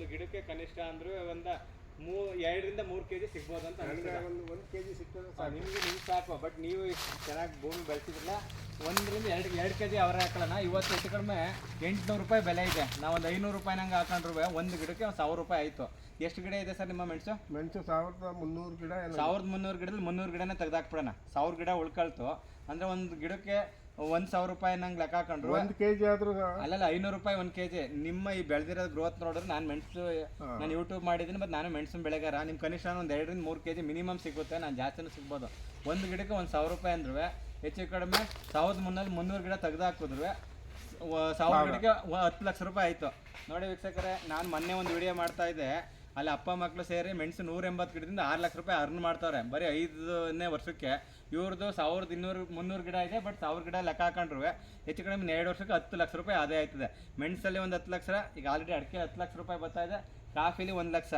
ಒಂದು ಗಿಡಕ್ಕೆ ಕನಿಷ್ಠ ಅಂದ್ರೆ ಒಂದು ಮೂ ಎರಡರಿಂದ ಮೂರು ಕೆಜಿ ಸಿಗ್ಬೋದು ಅಂತ ನನಗೆ. ಒಂದು ಒಂದು ಕೆ ಜಿ ಸಿಗ್ತದೆ ಸರ್ ನಿಮಗೆ ನಿಮ್ಗೆ ಸಾಕು ಬಟ್ ನೀವು ಚೆನ್ನಾಗಿ ಭೂಮಿ ಬೆಳೆಸಿದ್ರಲ್ಲ ಒಂದರಿಂದ ಎರಡು ಎರಡು ಕೆ ಜಿ ಅವರ ಹಾಕೋಣ ಇವತ್ತು ಹೆಚ್ಚು ಕಡಿಮೆ ಎಂಟುನೂರು ರೂಪಾಯಿ ಬೆಲೆ ಇದೆ. ನಾವು ಒಂದು ಐನೂರು ರೂಪಾಯಿ ನಂಗೆ ಹಾಕೊಂಡ್ರು ಒಂದು ಗಿಡಕ್ಕೆ ಒಂದು ಸಾವಿರ ರೂಪಾಯಿ ಆಯಿತು. ಎಷ್ಟು ಗಿಡ ಇದೆ ಸರ್ ನಿಮ್ಮ ಮೆಣಸು? ಮೆಣಸು ಸಾವಿರದ ಮುನ್ನೂರು ಗಿಡ ಸಾವಿರದ ಮುನ್ನೂರು ಗಿಡದಲ್ಲಿ ಮುನ್ನೂರು ಗಿಡನೇ ತೆಗೆದಾಕ್ಬಿಡೋಣ. ಸಾವಿರ ಗಿಡ ಉಳ್ಕೊಳ್ತು. ಅಂದರೆ ಒಂದು ಗಿಡಕ್ಕೆ ಒಂದು ಸಾವಿರ ರೂಪಾಯಿ ನಂಗೆ ಲೆಕ್ಕ ಹಾಕೊಂಡ್ರು. ಒಂದ್ ಕೆಜಿ ಆದ್ರೂ ಅಲ್ಲಲ್ಲ ಐನೂರು ರೂಪಾಯಿ ಒಂದ್ ಕೆಜಿ. ನಿಮ್ಮ ಈ ಬೆಳೆದಿರೋ ಗ್ರೋತ್ ನೋಡಿದ್ರೆ ನಾನು ಮೆಣಸು ನಾನು ಯೂಟ್ಯೂಬ್ ಮಾಡಿದ್ದೀನಿ ಮತ್ತೆ ನಾನು ಮೆಣಸಿನ ಬೆಳೆಗಾರ. ನಿಮ್ಮ ಕನಿಷ್ಠ ಒಂದು ಎರಡರಿಂದ ಮೂರು ಕೆಜಿ ಮಿನಿಮಮ್ ಸಿಗುತ್ತೆ ನಾನು ಜಾಸ್ತಿನೂ ಸಿಗ್ಬೋದು. ಒಂದು ಗಿಡಕ್ಕೆ ಒಂದ್ ಸಾವಿರ ರೂಪಾಯಿ ಅಂದ್ರೂ ಹೆಚ್ಚು ಕಡಿಮೆ ಸಾವಿರದ ಮುನ್ನೂರು ಮುನ್ನೂರು ಗಿಡ ತೆಗ್ದು ಹಾಕಿದ್ರು ಸಾವಿರ ಗಿಡಕ್ಕೆ ಹತ್ತು ಲಕ್ಷ ರೂಪಾಯಿ ಆಯ್ತು. ನೋಡಿ ವೀಕ್ಷಕರೇ ನಾನು ಮೊನ್ನೆ ಒಂದು ವಿಡಿಯೋ ಮಾಡ್ತಾ ಇದ್ದೆ. ಅಲ್ಲಿ ಅಪ್ಪ ಮಕ್ಕಳು ಸೇರಿ ಮೆಣಸು ನೂರ ಎಂಬತ್ತು ಗಿಡದಿಂದ ಆರು ಲಕ್ಷ ರೂಪಾಯಿ ಅರ್ನ್ ಮಾಡ್ತಾವ್ರೆ. ಬರೀ ಐದನೇ ವರ್ಷಕ್ಕೆ. ಇವ್ರದ್ದು ಸಾವಿರದ ಇನ್ನೂರು ಮುನ್ನೂರು ಗಿಡ ಇದೆ ಬಟ್ ಸಾವಿರ ಗಿಡ ಲೆಕ್ಕ ಹಾಕೊಂಡ್ರು. ಹೆಚ್ಚು ಕಡಿಮೆ ಎರಡು ವರ್ಷಕ್ಕೆ ಹತ್ತು ಲಕ್ಷ ರೂಪಾಯಿ ಆದಾಯ ಆಯ್ತದೆ. ಮೆಣಸಲ್ಲಿ ಒಂದು ಹತ್ತು ಲಕ್ಷ ಈಗ ಆಲ್ರೆಡಿ ಅಡಿಕೆ ಹತ್ತು ಲಕ್ಷ ರೂಪಾಯಿ ಬರ್ತಾ ಇದೆ. ಕಾಫಿಲಿ ಒಂದು ಲಕ್ಷ.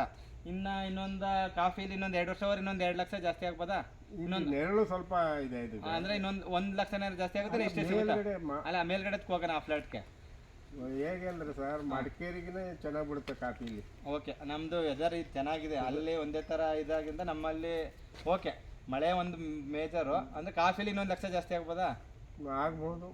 ಇನ್ನು ಇನ್ನೊಂದು ಕಾಫಿಲಿ ಇನ್ನೊಂದು ಎರಡು ವರ್ಷ ಇನ್ನೊಂದು ಎರಡು ಲಕ್ಷ ಜಾಸ್ತಿ ಆಗ್ಬೋದಾ? ಇನ್ನೊಂದು ಎರಡು ಸ್ವಲ್ಪ ಇದೆ ಇದು ಅಂದ್ರೆ ಇನ್ನೊಂದು ಒಂದು ಲಕ್ಷ ಜಾಸ್ತಿ ಆಗುತ್ತೆ ಅಲ್ಲ ಮೇಲ್ಗಡೆ ಹೋಗೋಣ ಆ ಫ್ಲಾಟ್ಗೆ ಹೇಗೆ ಅಂದ್ರೆ ಸರ್ ಮಡಿಕೇರಿಗೆ ಚೆನ್ನಾಗಿ ಬಿಡುತ್ತೆ ಕಾಫಿಲಿ ಓಕೆ ನಮ್ಮದು ವೆದರ್ ಇದು ಚೆನ್ನಾಗಿದೆ. ಅಲ್ಲಿ ಒಂದೇ ಥರ ಇದಾಗಿಂದ ನಮ್ಮಲ್ಲಿ ಓಕೆ ಮಳೆ ಒಂದು ಮೇಜರು ಅಂದರೆ ಕಾಫಿಲಿ ಇನ್ನೊಂದು ಲಕ್ಷ ಜಾಸ್ತಿ ಆಗ್ಬೋದಾ? ಆಗ್ಬೋದು.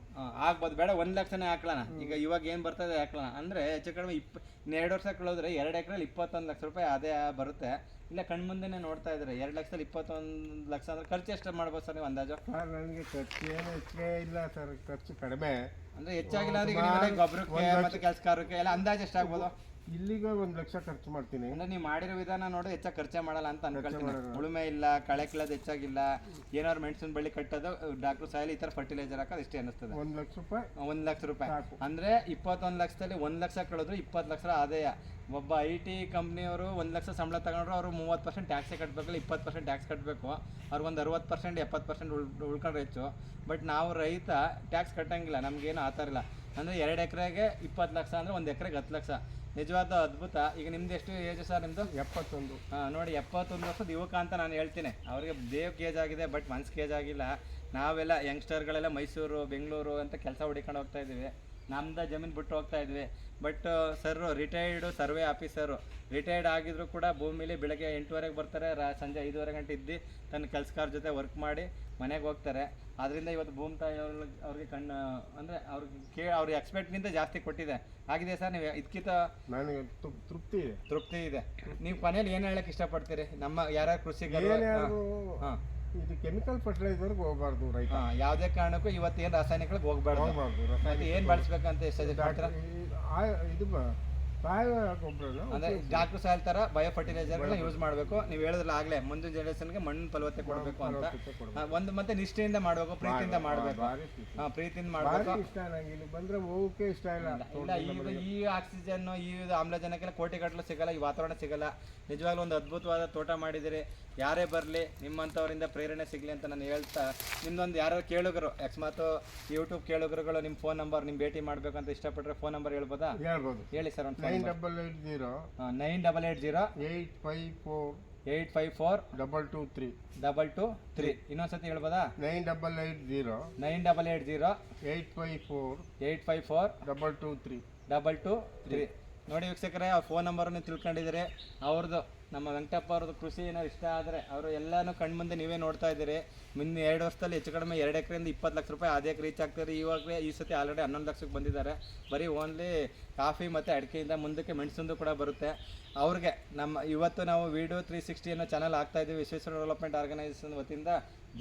ಆಗ್ಬೋದು. ಬೇಡ ಒಂದು ಲಕ್ಷನೇ ಹಾಕ್ಲಣ ಈಗ ಇವಾಗ ಏನು ಬರ್ತದೆ ಹಾಕ್ಲಣ ಅಂದರೆ ಹೆಚ್ಚು ಕಡಿಮೆ ಇಪ್ಪ ಎರಡು ವರ್ಷ ಕಳೆದ್ರೆ ಎರಡು ಎಕ್ರೆಲಿ ಇಪ್ಪತ್ತೊಂದು ಲಕ್ಷ ರೂಪಾಯಿ ಅದೇ ಬರುತ್ತೆ. ಇಲ್ಲ ಕಣ್ಮುಂದೇ ನೋಡ್ತಾ ಇದ್ದಾರೆ ಎರಡು ಲಕ್ಷದಲ್ಲಿ ಇಪ್ಪತ್ತೊಂದು ಲಕ್ಷ ಅಂದರೆ ಖರ್ಚು ಎಷ್ಟು ಮಾಡ್ಬೋದು ಸರ್ ನೀವು ಅಂದಾಜು? ಸರ್ ನನಗೆ ಖರ್ಚು ಏನು ಹೆಚ್ಚಿಗೆ ಇಲ್ಲ ಸರ್. ಖರ್ಚು ಕಡಿಮೆ. ಅಂದರೆ ಹೆಚ್ಚಾಗಿಲ್ಲ ಅಂದರೆ ಗೊಬ್ಬರಕ್ಕೆ ಮತ್ತೆ ಕೆಲಸಕಾರಕ್ಕೆ ಎಲ್ಲ ಅಂದಾಜು ಎಷ್ಟಾಗ್ಬೋದು ಇಲ್ಲಿಗೆ ಒಂದು ಲಕ್ಷ ಖರ್ಚು ಮಾಡ್ತೀನಿ. ಅಂದ್ರೆ ನೀವು ಮಾಡಿರೋ ವಿಧಾನ ನೋಡಿ ಹೆಚ್ಚಾಗಿ ಖರ್ಚೆ ಮಾಡಲ್ಲ ಅಂತ ಅನ್ಕೊಳ್ತೀನಿ. ಉಳುಮೆ ಇಲ್ಲ ಕಳೆ ಕೀಳೋದು ಹೆಚ್ಚಾಗಿಲ್ಲ ಏನಾದ್ರು ಮೆಣಸಿನ ಬಳ್ಳಿ ಕಟ್ಟೋದು ಡಾಕ್ಟರ್ ಸಾಯಿಲ್ ಈ ತರ ಫರ್ಟಿಲೈಸರ್ ಹಾಕೋದು ಇಷ್ಟೇ ಅನಿಸ್ತದೆ ಒಂದ್ ಲಕ್ಷ ರೂಪಾಯಿ ಒಂದ್ ಲಕ್ಷ ರೂಪಾಯಿ. ಅಂದ್ರೆ ಇಪ್ಪತ್ತೊಂದು ಲಕ್ಷದಲ್ಲಿ ಒಂದ್ ಲಕ್ಷ ಕಳೆದ್ರು ಇಪ್ಪತ್ತು ಲಕ್ಷ ಆದಾಯ. ಒಬ್ಬ ಐ ಟಿ ಕಂಪ್ನಿಯವರು ಒಂದು ಲಕ್ಷ ಸಂಬಳ ತಗೊಂಡ್ರು ಅವರು ಮೂವತ್ತು ಪರ್ಸೆಂಟ್ ಟ್ಯಾಕ್ಸೇ ಕಟ್ಟಬೇಕಲ್ಲ ಇಪ್ಪತ್ತು ಪರ್ಸೆಂಟ್ ಟ್ಯಾಕ್ಸ್ ಕಟ್ಟಬೇಕು ಅವ್ರಿಗೊಂದು ಅರವತ್ತು ಪರ್ಸೆಂಟ್ ಎಪ್ಪತ್ತು ಪರ್ಸೆಂಟ್ ಉಳ್ ಉಳ್ಕೊಂಡ್ರೆ ಹೆಚ್ಚು. ಬಟ್ ನಾವು ರೈತ ಟ್ಯಾಕ್ಸ್ ಕಟ್ಟಂಗಿಲ್ಲ ನಮಗೇನು ಆ ಥರ ಇಲ್ಲ. ಅಂದರೆ ಎರಡು ಎಕರೆಗೆ ಇಪ್ಪತ್ತು ಲಕ್ಷ ಅಂದರೆ ಒಂದು ಎಕರೆಗೆ ಹತ್ತು ಲಕ್ಷ. ನಿಜವಾದ ಅದ್ಭುತ. ಈಗ ನಿಮ್ದು ಎಷ್ಟು ಏಜ್ ಸರ್ ನಿಮ್ಮದು ಎಪ್ಪತ್ತೊಂದು. ಹಾಂ ನೋಡಿ ಎಪ್ಪತ್ತೊಂದು ವರ್ಷದ ಯುವಕ ಅಂತ ನಾನು ಹೇಳ್ತೀನಿ. ಅವ್ರಿಗೆ ದೇಹಕ್ಕೆ ಕೇಜ್ ಆಗಿದೆ ಬಟ್ ಮನ್ಸಿಗೆ ಕೇಜ್ ಆಗಿಲ್ಲ. ನಾವೆಲ್ಲ ಯಂಗ್ಸ್ಟರ್ಗಳೆಲ್ಲ ಮೈಸೂರು ಬೆಂಗಳೂರು ಅಂತ ಕೆಲಸ ಹುಡಿಕೊಂಡು ಹೋಗ್ತಾ ಇದ್ದೀವಿ. ನಮ್ದು ಜಮೀನು ಬಿಟ್ಟು ಹೋಗ್ತಾ ಇದ್ವಿ. But sir retired survey officer retired ಆಗಿದ್ರು ಕೂಡ ಭೂಮಿಲಿ ಬೆಳಗ್ಗೆ ಎಂಟುವರೆಗೆ ಬರ್ತಾರೆ ರಾ ಸಂಜೆ ಐದುವರೆ ಗಂಟೆ ಇದ್ದು ತನ್ನ ಕೆಲಸಕಾರ ಜೊತೆ ವರ್ಕ್ ಮಾಡಿ ಮನೆಗೆ ಹೋಗ್ತಾರೆ. ಅದರಿಂದ ಇವತ್ತು ಭೂಮಿ ತಾಯಿ ಅವ್ರಿಗೆ ಅವ್ರಿಗೆ ಕಣ್ಣು ಅಂದರೆ ಅವ್ರಿಗೆ ಕೇ ಅವ್ರಿಗೆ ಎಕ್ಸ್ಪೆಕ್ಟ್ಗಿಂತ ಜಾಸ್ತಿ ಕೊಟ್ಟಿದೆ. ಆಗಿದೆ ಸರ್ ನೀವು ಇದಕ್ಕಿಂತ ನನಗೆ ತೃಪ್ತಿ ಇದೆ. ತೃಪ್ತಿ ಇದೆ. ನೀವು ಕೊನೆಯಲ್ಲಿ ಏನು ಹೇಳಕ್ಕೆ ಇಷ್ಟಪಡ್ತೀರಿ? ನಮ್ಮ ಯಾರ್ಯಾರು ಕೃಷಿ ಹಾಂ. ಇದು ಕೆಮಿಕಲ್ ಫರ್ಟಿಲೈಸರ್ಗೆ ಹೋಗಬಾರ್ದು ರೈತ. ಹಾಂ ಯಾವುದೇ ಕಾರಣಕ್ಕೂ ಇವತ್ತು ಏನು ರಾಸಾಯನಿಕಗಳಿಗೆ ಹೋಗಬಾರ್ದು. ಹೋಗ್ಬಾರ್ದು ಮತ್ತೆ ರಾಸಾಯನಿಕ ಏನು ಬಳಸ್ಬೇಕಂತ ಎಷ್ಟು ಮಾಡ್ತೀರಾ ಆ- ಇದು ಬ- ಸಾವಯವ ಗೊಬ್ಬರ ಅಂದ್ರೆ ಡಾಕ್ಟರ್ ಸಹ ತರ ಬಯೋ ಫರ್ಟಿಲೈಸರ್ಗಳನ್ನ ಯೂಸ್ ಮಾಡಬೇಕು. ನೀವು ಹೇಳಿದ್ರಲ್ಲ ಆಗ್ಲೇ ಮುಂದಿನ ಜನರೇಷನ್ಗೆ ಮಣ್ಣು ಫಲವತ್ತೆ ಕೊಡಬೇಕು ಅಂತ. ಆ, ಒಂದು ಮತ್ತೆ ನಿಷ್ಠೆಯಿಂದ ಮಾಡಬೇಕು ಪ್ರೀತಿಯಿಂದ ಮಾಡಬೇಕು. ಪ್ರೀತಿಯಿಂದ ಮಾಡಬೇಕು. ಇಷ್ಟ ನಂಗೆ. ಇಲ್ಲಿ ಬಂದ್ರೆ ಹೋಗಕ್ಕೆ ಇಷ್ಟ ಇಲ್ಲ ಇಲ್ಲ ಈಗ ಈ ಆಕ್ಸಿಜನ್ ಈ ಆಮ್ಲಜನಕ್ಕೆಲ್ಲ ಕೋಟಿಗಟ್ಟಲು ಸಿಗಲ್ಲ ಈ ವಾತಾವರಣ ಸಿಗಲ್ಲ. ನಿಜವಾಗ್ಲೂ ಒಂದು ಅದ್ಭುತವಾದ ತೋಟ ಮಾಡಿದಿರಿ. ಯಾರೇ ಬರಲಿ ನಿಮ್ಮಂಥವರಿಂದ ಪ್ರೇರಣೆ ಸಿಗಲಿ ಅಂತ ನಾನು ಹೇಳ್ತಾ ನಿಮ್ದೊಂದು ಯಾರು ಕೇಳುಗರು ಅಕಸ್ಮಾತ್ ಯೂಟ್ಯೂಬ್ ಕೇಳುಗರುಗಳು ನಿಮ್ಮ ಫೋನ್ ನಂಬರ್ ನಿಮ್ಮ ಭೇಟಿ ಮಾಡಬೇಕು ಅಂತ ಇಷ್ಟಪಟ್ಟರೆ ಫೋನ್ ನಂಬರ್ ಹೇಳ್ಬೋದಾ? ಹೇಳ್ಬೋದು. ಹೇಳಿ ಸರ್ ಒಂದು nine double eight zero nine double eight zero eight five four eight five four double two three double two three ಇನ್ನೊಂದ್ಸತಿ ಹೇಳ್ಬೋದಾ? Nine double eight zero nine double eight zero eight five four eight five four double two three double two three ನೋಡಿ ವೀಕ್ಷಕರೇ ಆ phone ನಂಬರನ್ನು ತಿಳ್ಕೊಂಡಿದ್ದೀರಿ. ಅವ್ರದ್ದು ನಮ್ಮ ವೆಂಕಟಪ್ಪ ಅವ್ರದ್ದು ಕೃಷಿ ಏನಾದ್ರು ಇಷ್ಟ ಆದರೆ ಅವರು ಎಲ್ಲನೂ ಕಣ್ಮುಂದೆ ನೀವೇ ನೋಡ್ತಾ ಇದ್ದೀರಿ. ಮುಂದೆ ಎರಡು ವರ್ಷದಲ್ಲಿ ಹೆಚ್ಚು ಕಡಿಮೆ ಎರಡು ಎಕರೆಯಿಂದ ಇಪ್ಪತ್ತು ಲಕ್ಷ ರೂಪಾಯಿ ಆದಾಯಕ್ಕೆ ರೀಚ್ ಆಗ್ತಾರೆ ಇವಾಗಲೇ ಈ ಸತಿ ಆಲ್ರೆಡಿ ಹನ್ನೊಂದು ಲಕ್ಷಕ್ಕೆ ಬಂದಿದ್ದಾರೆ. ಬರೀ ಓನ್ಲಿ ಕಾಫಿ ಮತ್ತು ಅಡಿಕೆಯಿಂದ ಮುಂದಕ್ಕೆ ಮೆಣಸಂದು ಕೂಡ ಬರುತ್ತೆ. ಅವ್ರಿಗೆ ನಮ್ಮ ಇವತ್ತು ನಾವು ವಿಡಿಯೋ ತ್ರೀ ಸಿಕ್ಸ್ಟಿ ಅನ್ನೋ ಚಾನಲ್ ಆಗ್ತಾ ಇದ್ದೀವಿ. ವಿಶ್ವೇಶ್ವರ ಡೆವಲಪ್ಮೆಂಟ್ ಆರ್ಗನೈಸೇಷನ್ ವತಿಯಿಂದ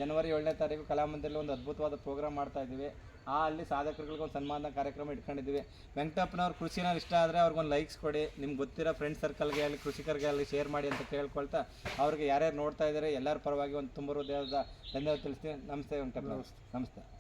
ಜನವರಿ ಏಳನೇ ತಾರೀಕು ಕಲಾಮಂದಿರಲ್ಲಿ ಒಂದು ಅದ್ಭುತವಾದ ಪ್ರೋಗ್ರಾಮ್ ಮಾಡ್ತಾ ಇದ್ದೀವಿ. ಆ ಅಲ್ಲಿ ಸಾಧಕರುಗಳಿಗೆ ಒಂದು ಸನ್ಮಾನ ಕಾರ್ಯಕ್ರಮ ಇಟ್ಕೊಂಡಿದ್ದೀವಿ. ವೆಂಕಟಪ್ಪನವ್ರ ಕೃಷಿನ ಇಷ್ಟ ಆದರೆ ಅವ್ರಿಗೊಂದು ಲೈಕ್ಸ್ ಕೊಡಿ. ನಿಮ್ಗೆ ಗೊತ್ತಿರೋ ಫ್ರೆಂಡ್ ಸರ್ಕಲ್ಗೆ ಅಲ್ಲಿ ಕೃಷಿಕರಿಗೆ ಅಲ್ಲಿ ಶೇರ್ ಮಾಡಿ. ಅಂತ ಕೇಳ್ಕೊಳ್ತಾ ಅವ್ರಿಗೆ ಯಾರ್ಯಾರು ನೋಡ್ತಾ ಇದ್ದಾರೆ ಎಲ್ಲರ ಪರವಾಗಿ ಒಂದು ತುಂಬ ಹೃದಯದ ಧನ್ಯವಾದ ತಿಳಿಸ್ತೀನಿ. ನಮಸ್ತೆ ವೆಂಕಟಪ್ಪನವ್ರು ನಮಸ್ತೆ.